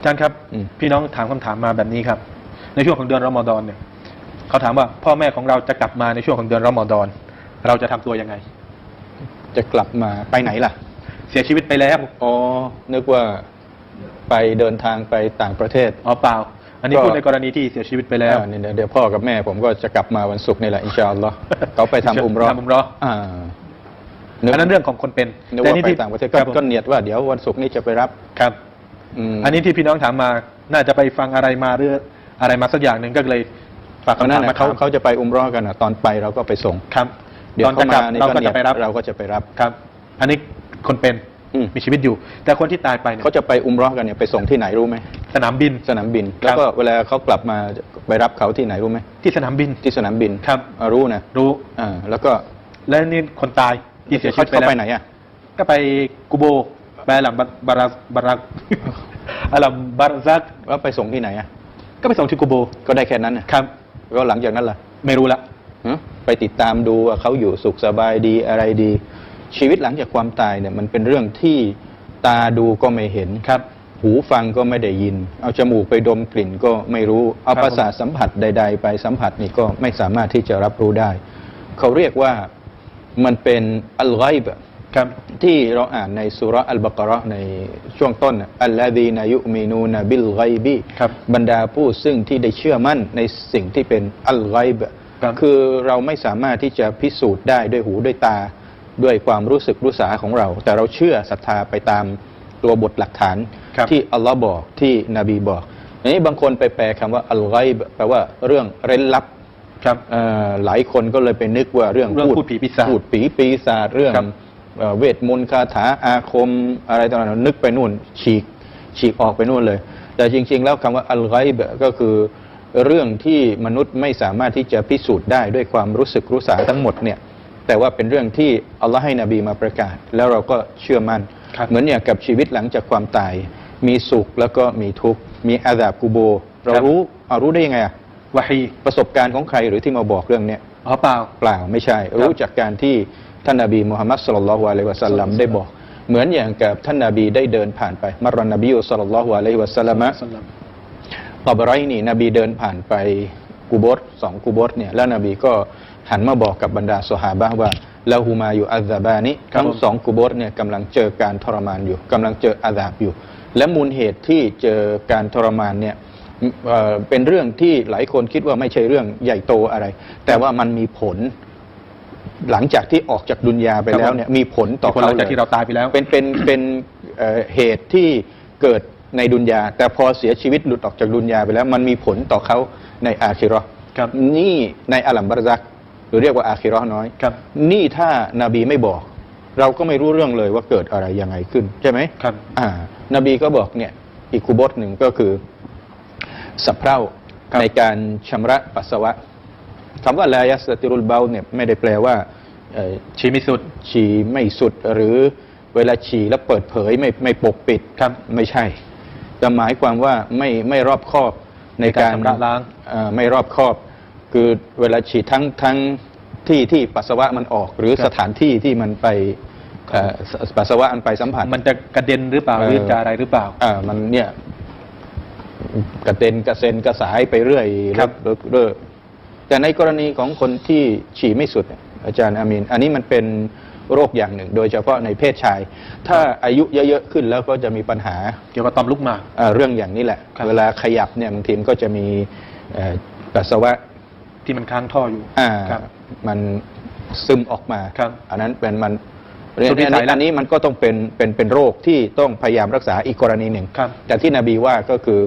อาจารย์ครับอืมพี่น้องถามคำถามมาแบบนี้ครับ ในช่วงของเดือนรอมฎอนเนี่ยเขาถามว่าพ่อแม่ของเราจะกลับมาในช่วงของเดือนรอมฎอนเราจะทำตัวยังไง จะกลับมาไปไหนล่ะ เสียชีวิตไปแล้วอ๋อนึกว่าไปเดินทางไปต่างประเทศอ๋อเปล่า อันนี้ก็พูดในกรณีที่เสียชีวิตไปแล้วอ่านี่เดี๋ยวเดี๋ยวพ่อกับแม่ ผมก็จะกลับมาวันศุกร์นี่แหละอินชาอัลลอฮ์เขาไปทำอุมเรอทำอุมเราะห์อ่าอันนั้นเรื่องของคนเป็นนึกว่านี่ไปที่ต่างประเทศคก็รับผมก็เนียดว่าเดี๋ยววันศุกร์นี้จะไปรับครับ อืม อันนี้ที่พี่น้องถามมา น่าจะไปฟังอะไรมาหรืออะไรมาสักอย่างหนึ่งก็เลยฝากตอนคำนั้ถามนมาน่ะเขาถามเขาจะไปอุมเรอกันอะตอนไปเราก็ไปส่ง ครับเดี๋ยวตอนเขาจะกลัมาบนี่เราก็ก็เนียจะดไปรับเราก็จะไปรับครับ อันนี้คนเป็นอืม มีชีวิตอยู่ แต่คนที่ตายไปเนี่ยเขาจะไปอุมเรอกันเนี่ยไปส่งที่ไหนรู้ไหมสนามบิน สนามบิน ครับ แล้วก็เวลาเขากลับมาไปรับเขาที่ไหนรู้ไหมที่สนามบิน ที่สนามบินครับ อ่ารู้นะรู้ อ่าแล้วก็และนี่คนตายที่เสียชีวิตไปเขาแล้วไปไหนอะ ก็ไปกูโบ ไปอัลลัมบาราบารักอัลลัมบาราซักแล้วไปส่งที่ไหนอะก็ไปส่งที่กูโบก็ได้แค่นั้นน่ะครับก็หลังจากนั้นล่ะ ไม่รู้ละฮะไปติดตามดูว่าเขาอยู่สุขสบายดีอะไรดี ชีวิตหลังจากความตายเนี่ยมันเป็นเรื่องที่ตาดูก็ไม่เห็นครับ หูฟังก็ไม่ได้ยิน เอาจมูกไปดมกลิ่นก็ไม่รู้ เอาครับประสาทสัมผัสใด ๆ ไปสัมผัสนี่ก็ไม่สามารถที่จะรับรู้ได้ เขาเรียกว่ามันเป็นอัลไกบ ครับที่เราอ่านในสุราะห์อัลบากเราะห์ในช่วงต้นน่ะอัลลดีนายุมินูนบิลไกบีครับบรรดาผู้ซึ่งที่ได้เชื่อมั่นในสิ่งที่เป็นอัลไกบครับคือเราไม่สามารถที่จะพิสูจน์ได้ด้วยหูด้วยตา ด้วยความรู้สึกรู้สาของเรา แต่เราเชื่อศรัทธาไปตามตัวบทหลักฐานครับที่อัลลอฮ์บอกที่นบีบอกอันนี้บางคนไปแปลคำว่าอัลไกบแปลว่าเรื่องเร้นลับครับเอ่อหลายคนก็เลยไปนึกว่าเรื่องเรื่องพูดผีปีศาจพูดผีปีศาจเรื่องครับ เอ่อเวทมนต์คาถาอาคมอะไรต่างๆนึกไปนู่น ฉีกฉีกออกไปนู่นเลย แต่จริง ๆ แล้วคำว่าอัลไกบก็คือเรื่องที่มนุษย์ไม่สามารถที่จะพิสูจน์ได้ด้วยความรู้สึกรู้สาทั้งหมดเนี่ยแต่ว่าเป็นเรื่องที่อัลลอฮ์ให้นบีมาประกาศ แล้วเราก็เชื่อมั่นครับเหมือนอย่างกับชีวิตหลังจากความตาย มีสุขแล้วก็มีทุกข์มีอาดาบกูโบ เรารู้เอารู้ได้ยังไงอะวะฮีประสบการณ์ของใครหรือที่มาบอกเรื่องเนี้ยอ๋อเปล่าเปล่าไม่ใช่ รู้จากการที่ ท่านนาบีมุฮัมมัดสุลลัลลอฮุอะลัยฮิวะสัลลัมได้บอก เหมือนอย่างกับท่านนาบีได้เดินผ่านไปมารอนนบีสุลลัลลอฮุอะลัยฮิวะสัลลัมะตอบไรนี่นบีเดินผ่านไปกูโบสสองกูโบสเนี่ยแล้วนบีก็หันมาบอกกับบรรดาสหาบะห์ว่าลาหูมาอยู่อัลซาบานิครับทั้งผมสองกูโบสเนี่ยกำลังเจอการทรมานอยู่กำลังเจออาดาบอยู่ และมูลเหตุที่เจอการทรมานเนี่ยเอ่อเป็นเรื่องที่หลายคนคิดว่าไม่ใช่เรื่องใหญ่โตอะไร แต่ว่ามันมีผล หลังจากที่ออกจากดุนยาไปแล้วเนี่ยมีผลต่อมีผลหเขาลังจากลยที่เราตายไปแล้ว เป็นเป็นเป็นเอ่อเหตุที่เกิดในดุนยา แต่พอเสียชีวิตหลุดออกจากดุนยาไปแล้ว มันมีผลต่อเขาในอาคิเราะห์ครับนี่ในอัลลัมบารซักหรือเรียกว่าอาคิเราะห์น้อยครับ นี่ถ้านาบีไม่บอก เราก็ไม่รู้เรื่องเลยว่าเกิดอะไรยังไงขึ้น ใช่ไหมครับ อ่า นบีก็บอกเนี่ย อีกคูบทหนึ่งก็คือสับเพร่าครับในการชำระปัสสาวะ คำว่าลายัสติรุลเบาเนี่ยไม่ได้แปลว่าเอ่อชีมิสุด ฉี่ไม่สุดหรือเวลาฉี่แล้วเปิดเผยไม่ไม่ปกปิดครับไม่ใช่แต่หมายความว่าไม่ไม่รอบคอบในในกาการรชำระล้างเอ่อไม่รอบคอบ คือเวลาฉี่ทั้งทั้งที่ที่ปัสสาวะมันออก หรือครับสถานที่ที่มันไปเอ่อสปัสสาวะมันไปสัมผัส มันจะกระเด็นหรือเปล่าเออหรือจะอะไรหรือเปล่าอ่ามันเนี่ยกระเด็นกระเซ็นกระสายไปเรื่อยครับเรื่อยเรื่อย แต่ในกรณีของคนที่ฉี่ไม่สุดเนี่ยอาจารย์อามีน อันนี้มันเป็นโรคอย่างหนึ่ง โดยเฉพาะในเพศชาย ถ้าอายุเยอะๆขึ้นแล้วก็จะมีปัญหาเกี่ยวกับต่อมลูกหมากอ่าเรื่องอย่างนี้แหละครับเวลาขยับเนี่ยบางทีมันก็จะมีเอ่อปัสสาวะที่มันค้างท่ออยู่อ่าครับมันซึมออกมาครับอันนั้นเป็นมันสุดวิอันสันี้ยแล้วอันนี้มันก็ต้องเป็นเป็นเป็นโรคที่ต้องพยายามรักษาอีกกรณีหนึ่งครับแต่ที่นบีว่าก็คือ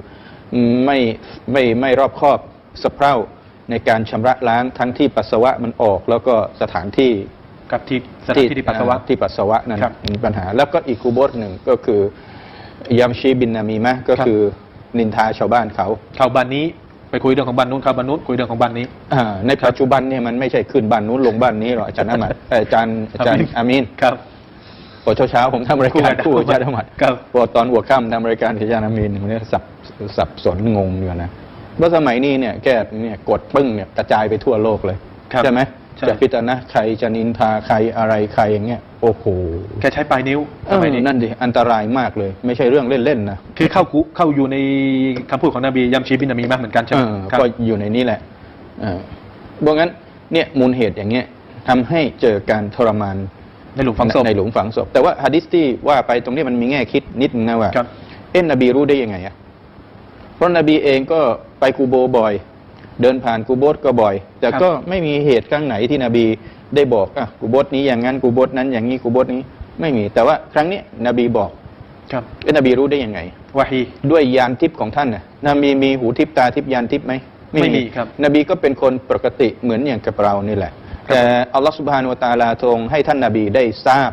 ไม่ไม่ไม่รอบคอบสะเพร่า ในการชำระล้างทั้งที่ปัสสาวะมันออก แล้วก็สถานที่กับที่สถานที่ที่ปัสสาวะอ่ที่ปัสสาวะนั้นครับมีปัญหา แล้วก็อีกคูโบทหนึ่งก็คือยัมชีบินนามีมะก็ครับ คือนินทาชาวบ้านเขาเข้าบ้านนี้ไปคุยเรื่องของบ้านนู้นเข้าบ้านนู้นคุยเรื่องของบ้านนี้ อ่าในปัจจุบันเนี่ยมันไม่ใช่ขึ้นบ้านนู้นลงบ้านนี้หรอกอาจารย์อามัดเอ่ออาจารย์อาจารย์อามีนครับ พอเช้าๆผมทำรายการคู่คู่กัอานจารย์อามัดครับ พอตอนหัวค่ำทำรายการกับอาจารย์อามีนผมเนี่ยสับสับสนงงอยู่นะ ว่าสมัยนี้เนี่ยแค่เนี่ยกดปึ้งเนี่ยกระจายไปทั่วโลกเลยครับใช่ไหมใช่จะพิจารณาใครจะนินทาใครอะไรใครอย่างเงี้ยโอ้โหแค่ใช้ปลายนิ้วเอสอมัยนี้นั่นดิอันตรายมากเลย ไม่ใช่เรื่องเล่นๆนะคือเข้ากุเข้าอยู่ในคำพูดของนบียัมชีบินนามีมากเหมือนกันใช่ไหมเออครับก็อยู่ในนี้แหละเออเพราะงั้นเนี่ยมูลเหตุอย่างเงี้ยทำให้เจอการทรมานในหลุมฝังศพในหลุมฝังศพแต่ว่าฮะดิษที่ว่าไปตรงนี้มันมีแง่คิดนิดนึงนะว่าครับเอ็นนบีรู้ได้ยังไงอะเพราะนบีเองก็ ไปกูโบบ่อย เดินผ่านกูโบสก็บ่อย แต่ก็ไม่มีเหตุครั้งไหนที่นบีได้บอกอะกูโบสนี้อย่างนั้นกูโบสนั้นอย่างนี้กูโบสนี้ไม่มี แต่ว่าครั้งนี้นบีบอกครับเอ็นนบีรู้ได้ยังไงวาฮีด้วยยานทิพย์ของท่านน่ะนบีมีหูทิพย์ตาทิพย์ยานทิพย์ไหมไม่มีครับ นบีก็เป็นคนปกติเหมือนอย่างกับเรานี่แหละครับแต่อัลลอฮฺสุบฮานุวะตะอาลาทรงให้ท่านนบีได้ทราบ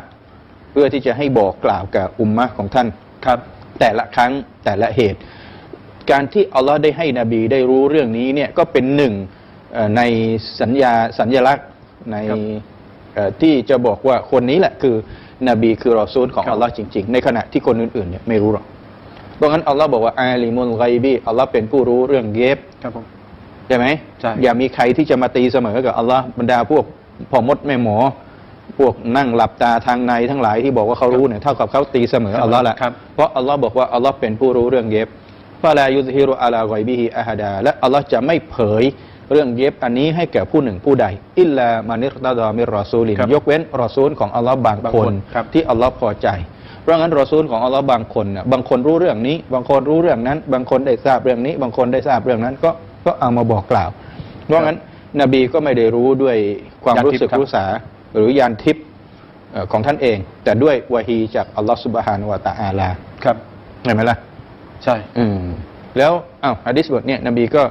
เพื่อที่จะให้บอกกล่าวกับอุมมะของท่านครับ แต่ละครั้งแต่ละเหตุ การที่อัลลอฮ์ได้ให้นบีได้รู้เรื่องนี้เนี่ยก็เป็นหนึ่งเอ่อในสัญญาสัญลักษณ์ในครับเอ่อที่จะบอกว่าคนนี้แหละคือนบีคือรอซูลของครับอัลลอฮ์จริง ๆ ในขณะที่คนอื่นๆเนี่ยไม่รู้หรอกเพราะงั้นอัลลอฮ์บอกว่าอาลิมุลไกบีอัลลอฮ์เป็นผู้รู้เรื่องเก็บครับผมใช่ไหมใช่อย่ามีใครที่จะมาตีเสมอกับอัลลอฮ์บรรดาพวกพ่อมดแม่หมอ พวกนั่งหลับตาทางในทั้งหลายที่บอกว่าเขารู้เนี่ยเท่ากับเขาตีเสมออัลลอฮ์แหละครับเพราะอัลลอฮ์บอกว่าอัลลอฮ์เป็นผู้รู้เรื่องเย็บ ฟาลายุซฮิรุอาลาไกบิฮิอาฮดาและอัลลอฮ์จะไม่เผยเรื่องเย็บอันนี้ให้แก่ผู้หนึ่งผู้ใด อิลลามานิรตาดามิรรอซูลินครับยกเว้นรอซูลของอัลลอฮ์บางบางคคนนครับที่อัลลอฮ์พอใจ เพราะงั้นรอซูลของอัลลอฮ์บางคนน่ะบางคนรู้เรื่องนี้ บางคนรู้เรื่องนั้น บางคนได้ทราบเรื่องนี้ บางคนได้ทราบเรื่องนั้น ก็ก็เอามาบอกกล่าว เพราะงั้นนบีก็ไม่ได้รู้ด้วยความรู้สึกญาณทิพย์ครับรู้สาหรือยานทิพย์เอ่อของท่านเอง แต่ด้วยวะฮีจากอัลลอฮ์สุบฮานุวะตะอาลาครับเห็นไหมล่ะ ใช่ อืมแล้วอ้าวฮะดิษบทเนี่ยนบีก็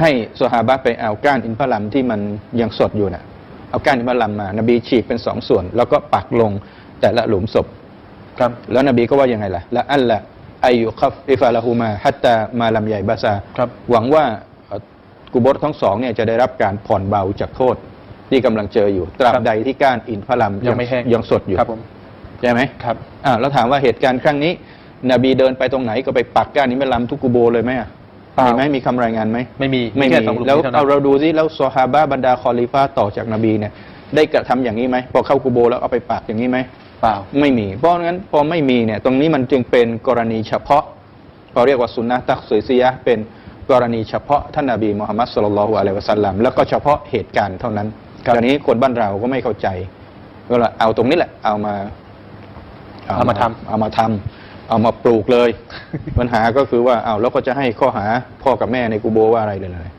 ให้สหาบะไปเอาก้านอินทผลัมที่มันยังสดอยู่น่ะ เอาก้านอินทผลัมมา นบีฉีกเป็นสองส่วน แล้วก็ปักลงแต่ละหลุมศพ ครับ แล้วนบีก็ว่ายังไงล่ะละอัลละอายุคัฟอิฟาละฮูมาฮัตตามาลำใหญ่บาซาครับหวังว่าเอ่อกุโบรทั้งสองเนี่ยจะได้รับการผ่อนเบาจากโทษ ที่กำลังเจออยู่ตราบครับใดที่ก้านอินทผลัมยังไม่แห้งยังสดอยู่ครับผม ใช่ไหม ครับอ่าแล้วถามว่าเหตุการณ์ครั้งนี้ นบีเดินไปตรงไหนก็ไปปักก้านอินทผลัมทุกกุโบเลยไหมอะเปล่ามีมีไหมมีคำรายงานไหมไม่มีไม่แค่มีสองหลุมแล้วนี้เท่านั้เอานเราดูซิแล้วซอฮาบะห์บรรดาคอลิฟาต่อจากนบีเนี่ยได้กระทำอย่างนี้ไหมพอเข้ากุโบแล้วเอาไปปักอย่างนี้ไหมเปล่าไม่มี เพราะงั้นพอไม่มีเนี่ยตรงนี้มันจึงเป็นกรณีเฉพาะเราเรียกว่าสุนนะตักซุยซียะห์เป็นกรณีเฉพาะท่านนบีมุฮัมมัดสุลลัลลอฮุอะลัยฮิวะสัลลัมแล้วก็เฉพาะเหตุการณ์เท่านั้นครับตอนนี้คนบ้านเราก็ไม่เข้าใจก็เลยเอาตรงนี้แหละ เอามาเอามาทำเอามาทำ เอามาปลูกเลย ปัญหาก็คือว่าเอาแล้วก็จะให้ข้อหาพ่อกับแม่ในกูโบว่าอะไรเลยเลย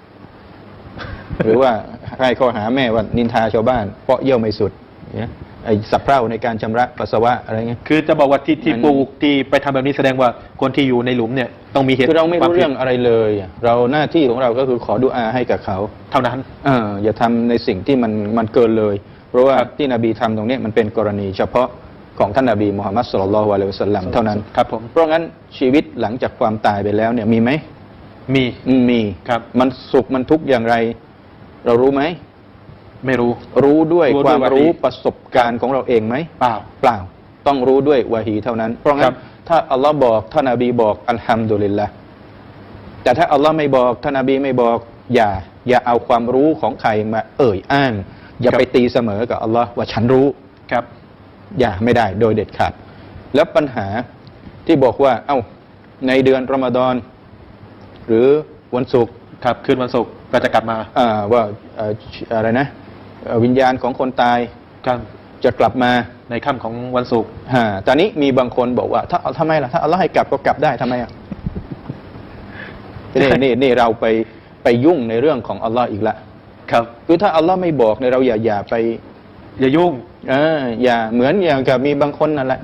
หรือว่าให้ข้อหาแม่ว่านินทาชาวบ้านเพราะเยี่ยวไม่สุดเนี่ยไอ้สับเพร่าในการชำระปัสสาวะอะไรเงี้ยคือจะบอกว่าที่ที่มันปลูกที่ไปทำแบบนี้แสดงว่าคนที่อยู่ในหลุมเนี่ยต้องมีเหตุคือเราไม่ควรู้ผิดเรื่องอะไรเลยอะเราหน้าที่ของเราก็คือขอดุอาให้กับเขาเท่านั้นเอออย่าทำในสิ่งที่มันมันเกินเลย เพราะว่าครับที่นบีทำตรงเนี้ยมันเป็นกรณีเฉพาะ ของท่านนบีมุฮัมมัดสุลลัลลอฮุอะลัยฮิวะสัลลัมเท่านั้นครับผมเพราะงั้นชีวิตหลังจากความตายไปแล้วเนี่ยมีไหมมีอืมมีครับ มันสุขมันทุกข์อย่างไร เรารู้ไหมไม่รู้รู้ด้วยรู้ด้วยความวะฮีรู้ประสบการณ์ของเราเองไหมเปล่าเปล่า ต้องรู้ด้วยวะฮีเท่านั้น เพราะคงั้รันบถ้าอัลลอฮ์บอกท่านนบีบอกอัลฮัมดุลิลละแต่ถ้าอัลลอฮ์ไม่บอกท่านนบีไม่บอกอย่า อย่าเอาความรู้ของใครมาเอ่ยอ้าง อย่าไปตีเสมอกับอัลลอฮ์ว่าฉันรู้ครับ อย่าไม่ได้โดยเด็ดขาด แล้วปัญหาที่บอกว่า เอ้า ในเดือนรอมฎอนหรือวันศุกร์ครับคืนวันศุกร์ก็จะกลับมาอ่าว่าเอ่ออะไรนะเอ่อวิญญาณของคนตายครับจะกลับมาในค่ำของวันศุกร์ฮะตอนนี้มีบางคนบอกว่า ถ้าเอาทำไมล่ะ ถ้าอัลลอฮ์ให้กลับก็กลับได้ทำไมอะนี่นี่นี่เราไปไปยุ่งในเรื่องของอัลลอฮ์อีกละ ครับ คือถ้าอัลลอฮ์ไม่บอกเนี่ยเราอย่าอย่าไป อย่ายุ่งเอออย่าเหมือนอย่างกับมีบางคนนั่นแหละ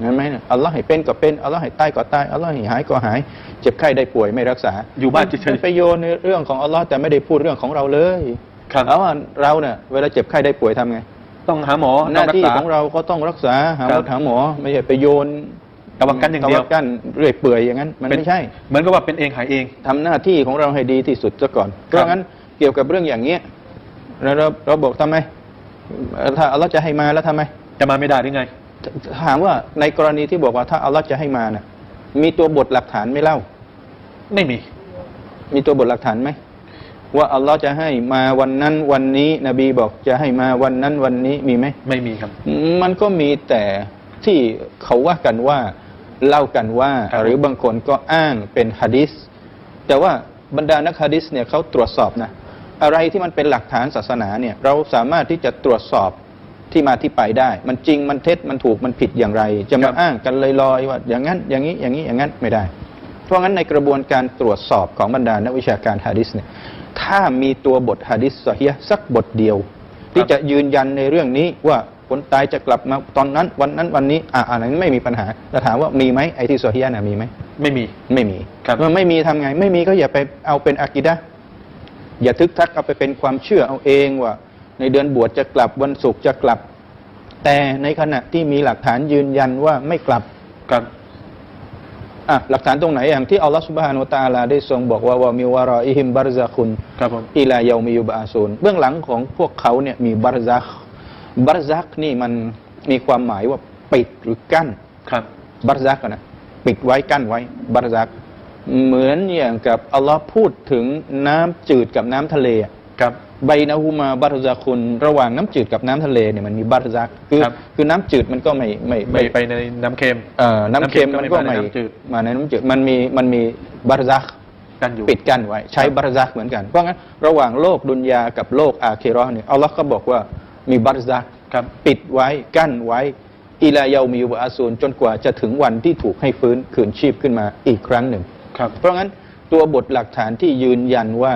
เห็นไหมเนี่ยอัลลอฮ์ให้เป็นก็เป็นอัลลอฮ์ให้ตายก็ตายอัลลอฮ์ให้หายก็หาย เจ็บไข้ได้ป่วยไม่รักษา อยู่บ้านเฉยๆมัไปโยนในเรื่องของอัลลอฮ์แต่ไม่ได้พูดเรื่องของเราเลยครับแล้วาเราเนี่ยเวลาเจ็บไข้ได้ป่วยทำไง ต้องหาหมอหน้าต้ที่รักษของเราก็ต้องรักษาหาหคมรัอบหาหมอไม่ใช่ไปโยนกำบังกันอย่างเดียวกำบังกันเรื่อยเปื่อยอย่างนั้น มันเป็นไม่ใช่ เหมือนกับว่าเป็นเองหายเองทำหน้าที่ของเราให้ดีที่สุดซะก่อนเพครับราะงั้นเกี่ยวกับเรื่องอย่างเงี้ยเราเราเราบอกทำไมเอ่อ ถ้าอัลลอฮ์จะให้มาแล้วทำไม จะมาไม่ได้หรือไง ถามว่าในกรณีที่บอกว่าถ้าอัลลอฮ์จะให้มาน่ะ มีตัวบทหลักฐานไหม่เล่า ไม่มี มีตัวบทหลักฐานไหมว่าอัลลอฮ์จะให้มาวันนั้นวันนี้นบีบอกจะให้มาวันนั้นวันนี้มีไหมไม่มีครับ มันก็มีแต่ที่เขาว่ากันว่าเล่ากันว่าครับหรือบางคนก็อ้างเป็นฮะดิษแต่ว่าบรรดานักฮะดิษเนี่ยเขาตรวจสอบนะ อะไรที่มันเป็นหลักฐานศาสนาเนี่ยเราสามารถที่จะตรวจสอบที่มาที่ไปได้ มันจริงมันเท็จมันถูกมันผิดอย่างไร จะครัมาบอ้างกันลอยๆว่าอย่างนั้นอย่างนี้อย่างนี้อย่างนั้นไม่ได้ เพราะงั้นในกระบวนการตรวจสอบของบรรดานักวิชาการฮะดิษเนี่ยถ้ามีตัวบทฮะดิษซอฮียห์สักบทเดียว ที่จะยืนยันในเรื่องนี้ว่าคนตายจะกลับมาตอนนั้น วันนั้นวันนี้อะอันนั้นไม่มีปัญหาแต่ถามว่ามีไหมไอ้ที่ซอฮียะห์น่ะมีไหมไม่มีไม่มีครับเมื่อไม่มีทำไง ไม่มีก็อย่าไปเอาเป็นอากิดะห์ อย่าทึกทักเอาไปเป็นความเชื่อเอาเองว่า ในเดือนบวชจะกลับวันศุกร์จะกลับ แต่ในขณะที่มีหลักฐานยืนยันว่าไม่กลับครับอะหลักฐานตรงไหนอย่างที่อัลลอฮฺสุบฮานุวะตะอาลาได้ทรงบอกว่าว่ามีวารออิฮิมบารซาคุนครับผมอิลายามิยุบอาซูนเบื้องหลังของพวกเขาเนี่ยมีบารซักบารซักนี่มันมีความหมายว่าปิดหรือกั้น ครับบารซักอะนะปิดไว้กั้นไว้บารซัก เหมือนอย่างกับอัลลอฮ์พูดถึงน้ำจืดกับน้ำทะเลอะครับใบนาฮูมาบารซาคุนระหว่างน้ำจืดกับน้ำทะเลเนี่ยมันมีบารซักคือครับคือน้ำจืดมันก็ไม่ไม่ไม่ไปในน้ำเค็มเอ่อน้ำเค็มน้ำเค็มมันก็ก็ไม่ไม่มาในน้ำจืดมาในน้ำจืดมันมีมันมีบารซักกันอยู่ปิดกั้นไว้ใช้ครับบารซักเหมือนกันเพราะงั้นระหว่างโลกดุนยากับโลกอาเคเราะห์เนี่ยอัลลอฮ์ก็บอกว่ามีบารซักครับปิดไว้กั้นไว้อิลายามียุบอาซูนจนกว่าจะถึงวันที่ถูกให้ฟื้นคืนชีพขึ้นมาอีกครั้งหนึ่ง ครับเพราะงั้นตัวบทหลักฐานที่ยืนยันว่า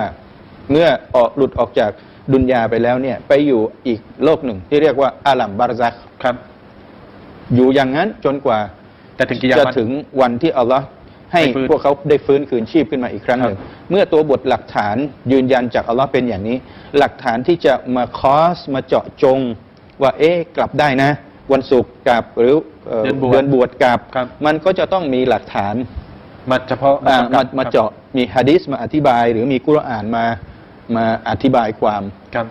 เมื่อออกหลุดออกจากดุนยาไปแล้วเนี่ยไปอยู่อีกโลกหนึ่ง ที่เรียกว่าอาลัมบารซักครับ อยู่อย่างนั้นจนกว่าแต่ถึงกี่ยามจะวันถึงวันที่อัลลอฮ์ให้ให้ฟื้นพวกเขาได้ฟื้นคืนชีพขึ้นมาอีกครั้งหนึ่ง เมื่อตัวบทหลักฐานยืนยันจากอัลลอฮ์เป็นอย่างนี้ หลักฐานที่จะมาคอสมาเจาะจง ว่าเอ๊ะกลับได้นะ วันศุกร์กลับหรือเอ่อเดือนบวชเดือนบวชกลับครับ มันก็จะต้องมีหลักฐาน มาเฉพาะอ่าครัมาบมาเจาะมีฮะดิษมาอธิบาย หรือมีกุรอานมามาอธิบายความครับ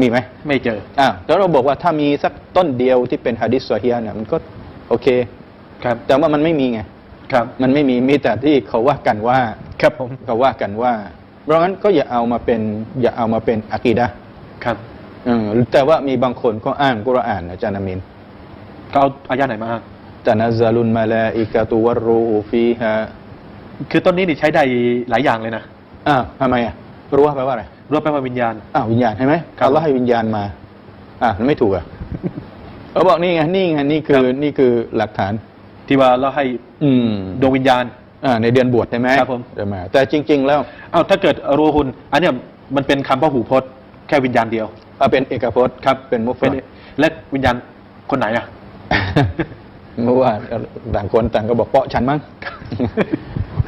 มีไหมไม่เจอ อ่าแล้วเราบอกว่าถ้ามีสักต้นเดียวที่เป็นฮะดิษซอฮียะห์เนี่ยมันก็โอเค ครับ แต่ว่ามันไม่มีไง ครับ มันไม่มีมีแต่ที่เขาว่ากันว่า ครับผม เขาว่ากันว่า เพราะงั้นก็อย่าเอามาเป็นอย่าเอามาเป็นอะกีดะห์ครับเออแต่ว่ามีบางคนก็อ้างกุรอานนะอาจารย์อามิน เขาเอาอายะห์ไหนมาอ้าง ตะนัซซาลุนมาลาอิกะตุวัรรูฮูฟีฮา คือต้นนี้นี่ใช้ได้หลายอย่างเลยนะอ้าวทำไมอะรู้ว่าแปลว่าอะไรรวบแปลว่าวิญญาณ อ้าววิญญาณใช่ไหมครับอัลลอฮ์ให้วิญญาณมา อะแล้วไม่ถูกอะเขาบอกนี่ไงนี่ไงนี่คือนี่คือหลักฐาน ที่ว่าเราให้ อืมดวงวิญญาณอ่าในเดือนบวชใช่ไหมครับผมจะมาแต่จริง ๆ แล้วเอาถ้าเกิดรูฮุนอันเนี้ยมันเป็นคำพหูพจน์แค่วิญญาณเดียวเอาเป็นเอกพจน์ครับเป็นมุฟเป็นรดและวิญญาณคนไหนอะเมื่อว่าต่างคนต่างก็บอกเปาะฉันมั้ง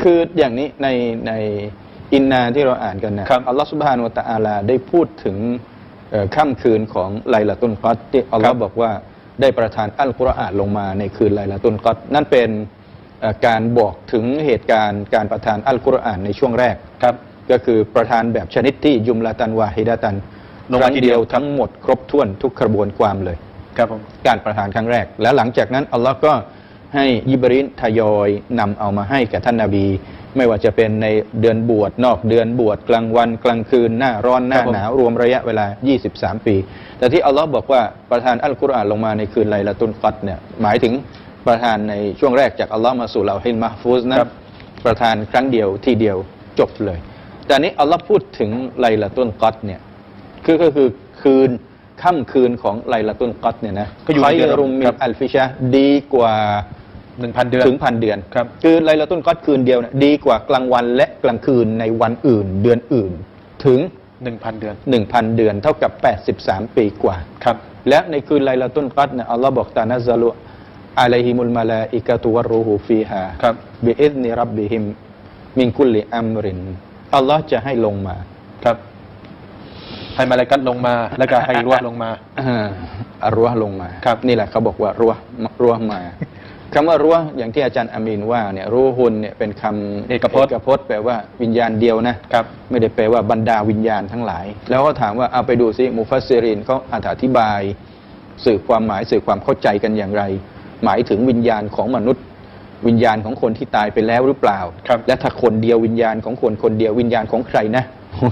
คืออย่างนี้ในในอินนาที่เราอ่านกันนะครับอัลลอฮฺสุบฮานุวะตะอาลาได้พูดถึงเอ่อค่ำคืนของไลลาตุนกอดที่อัลลอฮ์บอกว่าได้ประทานอัลกุรอานลงมาในคืนไลลาตุนกอดนั่นเป็นเอ่อการบอกถึงเหตุการณ์การประทานอัลกุรอานในช่วงแรกครับ ก็คือประทานแบบชนิดที่ยุมละตันวาฮิดะตันลงคมารั้งทีเดีเดียยววทั้งหมดครบถ้วนทุกกระบวนความเลย ครับผมการประทานครั้งแรก แล้วหลังจากนั้นอัลลอฮ์ก็ ให้ยิบรินทยอยนำเอามาให้แก่ท่านนาบี ไม่ว่าจะเป็นในเดือนบวชนอกเดือนบวชกลางวันกลางคืนหน้าร้อนหน้าครับผมหนาวรวมระยะเวลา 23 ปี แต่ที่อัลลอฮ์บอกว่าประทานอัลกุรอานลงมาในคืนไลลาตุนกัดเนี่ยหมายถึงประทานในช่วงแรกจากอัลลอฮ์มาสู่เราฮิลมาฟูซนะประทานครั้งเดียวที่เดียวจบเลย แต่อันนี้อัลลอฮ์พูดถึงไลลาตุนกัดเนี่ยคือก็คือคืนค่ำคืนของไลลาตุนกัดเนี่ยนะก็อยู่คในเดือนรุมมิครันบอัลฟิชะห์ดีกว่า หนึ่งพันเดือน ถึงพันเดือนครับ คือไลลาตุนกัดคืนเดียวเนี่ยดีกว่ากลางวันและกลางคืนในวันอื่นเดือนอื่น ถึงหนึ่งพันเดือน 1,000 เดือนเท่ากับ 83 ปีกว่า ครับ และในคืนไลลาตุนกัดเนี่ยอัลลอฮ์บอกตานัซซาลุอะลัยฮิมุลมาลาอิกะตุวัรรูฮูฟีฮาครับบิอิซนิรับบิฮิม มินกุลลิอัมริน อัลลอฮ์จะให้ลงมา ครับ ให้มาลากัดลงมา แล้วก็ให้รวบลงมาอ่าอัลรัวห์ลงมา ครับ นี่แหละเขาบอกว่ารัวรัวมา คำว่ารัวอย่างที่อาจารย์อามีนว่าเนี่ยรูฮุนเนี่ยเป็นคำเอกพจน์ เอกพจน์แปลว่าวิญญาณเดียวนะครับไม่ได้แปลว่าบรรดาวิญญาณทั้งหลาย แล้วก็ถามว่าเอาไปดูซิมุฟัสซิรินเขาอธิบาย สื่อความหมายสื่อความเข้าใจกันอย่างไร หมายถึงวิญญาณของมนุษย์ วิญญาณของคนที่ตายไปแล้วหรือเปล่าครับและถ้าคนเดียววิญญาณของคนคนเดียววิญญาณของใครนะ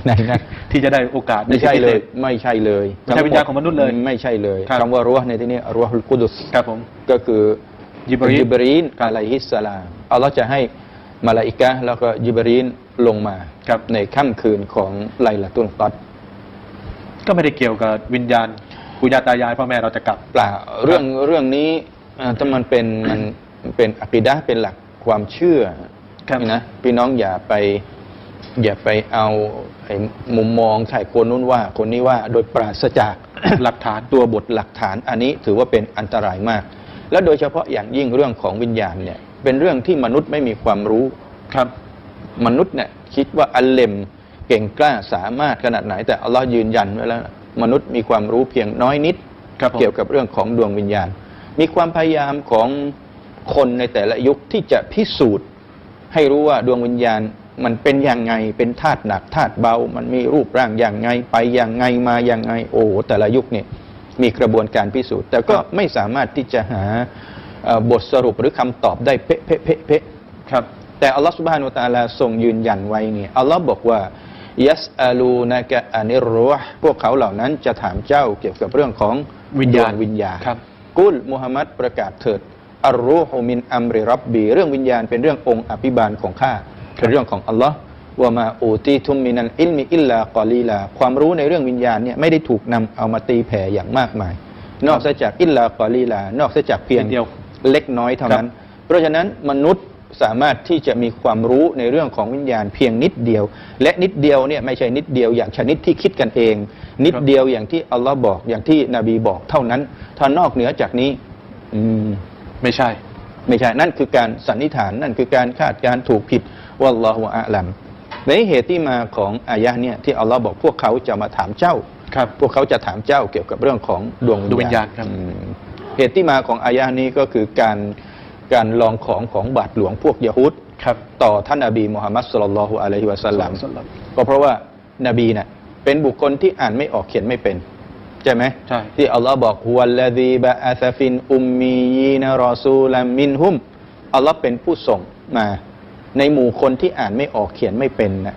ไหนนะที่จะได้โอกาสไม่ใช่เลยพิศษไม่ใช่เลยไม่ใช่วิญญาณของมนุษย์เลยไม่ใช่เลยครับคำว่ารัวในที่นี้รัวฮุลกุดุสครับผมก็คือ ยิบรีนบรีนอะลัยฮิสสลามอัลลอฮ์จะให้มาลาอิกะห์แล้วก็ยิบรีนลงมาครับในค่ำคืนของไลลาตุลกัดรก็ไม่ได้เกี่ยวกับวิญญาณปู่ย่าตายายพ่อแม่เราจะกลับเปล่าเรื่องเรื่องนี้อ่าถ้ามันเป็นมันเป็นอักิดะห์เป็นหลักความเชื่อครับนะพี่น้องอย่าไป อย่าไปเอาไอ้มุมมองใช่คนนู้นว่า คนนี้ว่าโดยปราศจากหลักฐานตัวบทหลักฐาน อันนี้ถือว่าเป็นอันตรายมาก และโดยเฉพาะอย่างยิ่งเรื่องของวิญญาณเนี่ยเป็นเรื่องที่มนุษย์ไม่มีความรู้ครับ มนุษย์เนี่ยคิดว่าอัลเลมเก่งกล้าสามารถขนาดไหน แต่อัลลอฮ์ยืนยันไว้แล้ว มนุษย์มีความรู้เพียงน้อยนิดครับผมเกี่ยวกับเรื่องของดวงวิญญาณ มีความพยายามของคนในแต่ละยุคที่จะพิสูจน์ ให้รู้ว่าดวงวิญญาณมันเป็นยังไง เป็นธาตุหนักธาตุเบา มันมีรูปร่างอย่างไง ไปอย่างไงมาอย่างไง โอ้โหแต่ละยุคเนี่ย มีกระบวนการพิสูจน์ แต่ก็ไม่สามารถที่จะหาเอ่อบทสรุปหรือคำตอบได้เป๊ะเป๊ะเป๊ะเป๊ะครับ แต่อัลลอฮฺสุบฮานุตะอาลาทรงยืนยันไว้เนี่ยอัลลอฮ์บอกว่ายัสอาลูนะกะอานิรรูห์พวกเขาเหล่านั้นจะถามเจ้าเกี่ยวกับเรื่องของวิญญาณดวงวิญญาณครับกุลมุฮัมมัดประกาศเถิดอัรรูฮุมินอัมริรับบี เรื่องวิญญาณเป็นเรื่ององค์อภิบาลของข้าเป็นเรื่องของอัลลอฮ์ ว่ามาอูตีทุมมินันอิลมิอิลลากอลีลา ความรู้ในเรื่องวิญญาณเนี่ยไม่ได้ถูกนำเอามาตีแผ่อย่างมากมาย นอกจากอิลลากอลีลา นอกจากเพียงนิดเดียวเล็กน้อยเท่านั้น เพราะฉะนั้นมนุษย์สามารถที่จะมีความรู้ในเรื่องของวิญญาณเพียงนิดเดียว และนิดเดียวเนี่ยไม่ใช่นิดเดียวอย่างชนิดที่คิดกันเอง นิดเดียวอย่างที่อัลลอฮ์บอกอย่างที่นบีบอกเท่านั้น ถ้านอกเหนือจากนี้ อืมไม่ใช่ ไม่ใช่นั่นคือการสันนิษฐานนั่นคือการคาดการณ์ถูกผิดวัลลอฮุอาลัม ในเหตุที่มาของอายะห์เนี่ยที่อัลลอฮ์บอกพวกเขาจะมาถามเจ้าครับพวกเขาจะถามเจ้าเกี่ยวกับเรื่องของดวงดวงวิญญาณครับอืมเหตุที่มาของอายะห์นี้ก็คือการการลองของของบาทหลวงพวกยะฮูดครับต่อท่านนบีมุฮัมมัดสุลลัลลอฮุอะลัยฮิวะสัลลัมสัลลัมก็เพราะว่านบีน่ะเป็นบุคคลที่อ่านไม่ออกเขียนไม่เป็น ใช่ไหมใช่ที่อัลลอฮ์บอกฮุวัลลดีบะอัซฟินอุมมียีนรอซูลัมมินฮุมอัลลอฮ์เป็นผู้ส่งมา ในหมู่คนที่อ่านไม่ออกเขียนไม่เป็นนะ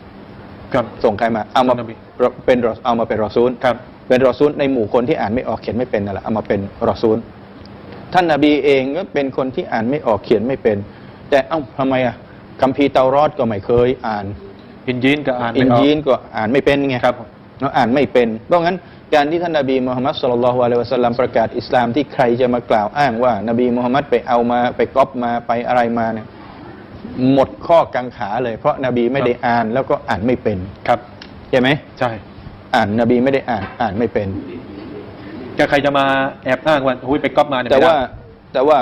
ครับส่งใครมาเอามาท่านนบีเป็นรอเอามาเป็นรอซูลครับเป็นรอซูลในหมู่คนที่อ่านไม่ออกเขียนไม่เป็นนั่นแหละเอามาเป็นรอซูลท่านนาบีเองก็เป็นคนที่อ่านไม่ออกเขียนไม่เป็น แต่เอ้าทำไมอะคัมภีร์เตารอดก็ไม่เคยอ่าน อินยีนก็อ่านอิไม่นออกยีนก็อ่านไม่เป็นไงครับเนาะอ่านไม่เป็นเพราะงั้นการที่ท่านนบีมุฮัมมัดสุลลัลลอฮุอะลัยฮิวะสัลลัมประกาศอิสลามที่ใครจะมากล่าวอ้างว่านบีมุฮัมมัดไปเอามาไปก๊อปมาไปอะไรมาเนี่ย หมดข้อกังขาเลย เพราะนบีไม่ได้อ่านแล้วก็อ่านไม่เป็นครับใช่ไหมใช่ อ่านนบีไม่ได้อ่านอ่านไม่เป็นจะใครจะมาแอบอ้างว่าหุ้ยไปก๊อปมาเนี่ยแต่ไม่ได้ว่าแต่ว่า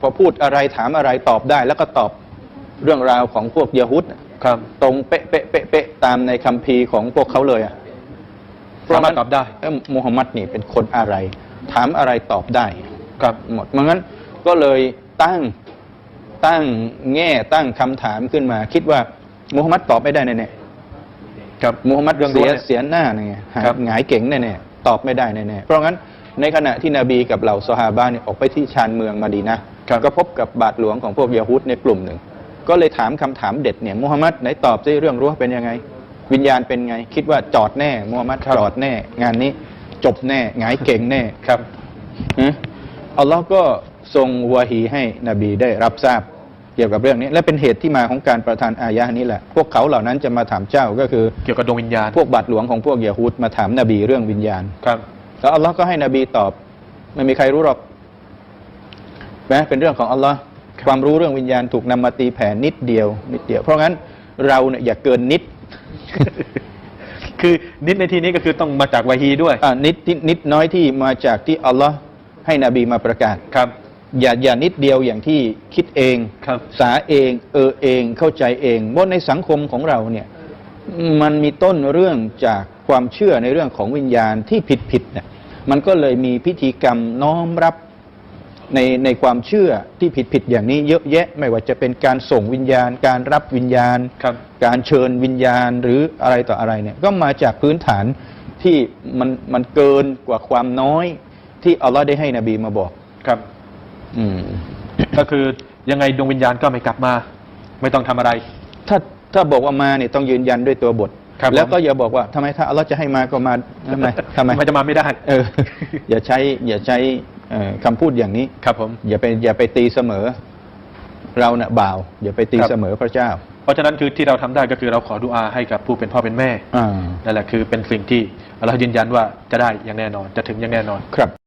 พอพูดอะไรถามอะไรตอบได้ แล้วก็ตอบเรื่องราวของพวกยะฮุดน่ะครับ ตรงเป๊ะเป๊ะเป๊ะเป๊ะตามในคัมภีร์ของพวกเขาเลยอะสามารถตอบได้เอ้ยมูฮัมหมัดนี่เป็นคนอะไร ถามอะไรตอบได้ ครับหมดมันงั้นก็เลยตั้ง ตั้งแง่ตั้งคำถามขึ้นมา คิดว่ามูฮัมหมัดตอบไม่ได้แน่ครับๆมูฮัมหมัดเรื่องเสียรั้วเนี่ยเสียหน้าแน่ๆหาครับหงายเก่งแน่ๆตอบไม่ได้แน่ๆเพราะงั้นในขณะที่นบีกับเหล่าซอฮาบะเนี่ยออกไปที่ชานเมืองมาดีนะครับก็พบกับบาทหลวงของพวกยาฮุดในกลุ่มหนึ่ง ก็เลยถามคำถามเด็ดเนี่ยมูฮัมหมัดไหนตอบซิเรื่องรั้วเป็นยังไง วิญญาณเป็นไง คิดว่าจอดแน่มูฮัมหมัดครับจอดแน่ งานนี้จบแน่หงายเก่งแน่ครับฮะอัลลอฮ์ก็ทรงวาฮีให้นบีได้รับทราบ เกี่ยวกับเรื่องนี้ และเป็นเหตุที่มาของการประทานอายะห์นี้แหละ พวกเขาเหล่านั้นจะมาถามเจ้าก็คือเกี่ยวกับดวงวิญญาณ พวกบาทหลวงของพวกยาฮูดมาถามนบีเรื่องวิญญาณครับแล้วอัลลอฮ์ก็ให้นบีตอบ ไม่มีใครรู้หรอกนะเป็นเรื่องของอัลลอฮ์ความรู้เรื่องวิญญาณถูกนำมาตีแผ่นิดเดียวนิดเดียว เพราะงั้นเราเนี่ยอย่าเกินนิด คือนิดในที่นี้ก็คือต้องมาจากวาฮีด้วยอ่านิดที่นิดน้อยที่มาจากที่อัลลอฮ์ให้นบีมาประกาศครับ อย่าอย่านิดเดียวอย่างที่คิดเองครับ สาเอง เออเองเข้าใจเองเพราะในสังคมของเราเนี่ย มันมีต้นเรื่องจากความเชื่อในเรื่องของวิญญาณที่ผิดผิดๆเนี่ยมันก็เลยมีพิธีกรรมน้อมรับในในความเชื่อที่ผิดผิดๆอย่างนี้เยอะแยะไม่ว่าจะเป็นการส่งวิญญาณ การรับวิญญาณ ครับ การเชิญวิญญาณหรืออะไรต่ออะไรเนี่ย ก็มาจากพื้นฐานที่มันมันเกินกว่าความน้อยที่อัลลอฮ์ได้ให้นบีมาบอก ครับ อืม ก็คือยังไงดวงวิญญาณก็ไม่กลับมา ไม่ต้องทำอะไร ถ้าถ้าบอกว่ามาเนี่ยต้องยืนยันด้วยตัวบท ครับผมแล้วก็อย่าบอกว่าทำไมถ้าอัลลอฮ์จะให้มาก็มาทำไมทำไม มันจะมาไม่ได้ เออ อย่าใช้อย่าใช้เอ่อคำพูดอย่างนี้ ครับผม อย่าไปอย่าไปตีเสมอ เราเนะ่ะบ่าว อย่าไปตีครับ เสมอพระเจ้าเพราะฉะนั้นคือที่เราทำได้ก็คือเราขอดุอาให้กับผู้เป็นพ่อเป็นแม่ อ่านั่นแหละคือเป็นสิ่งที่เรายืนยันว่าจะได้อย่างแน่นอนจะถึงอย่างแน่นอน ครับ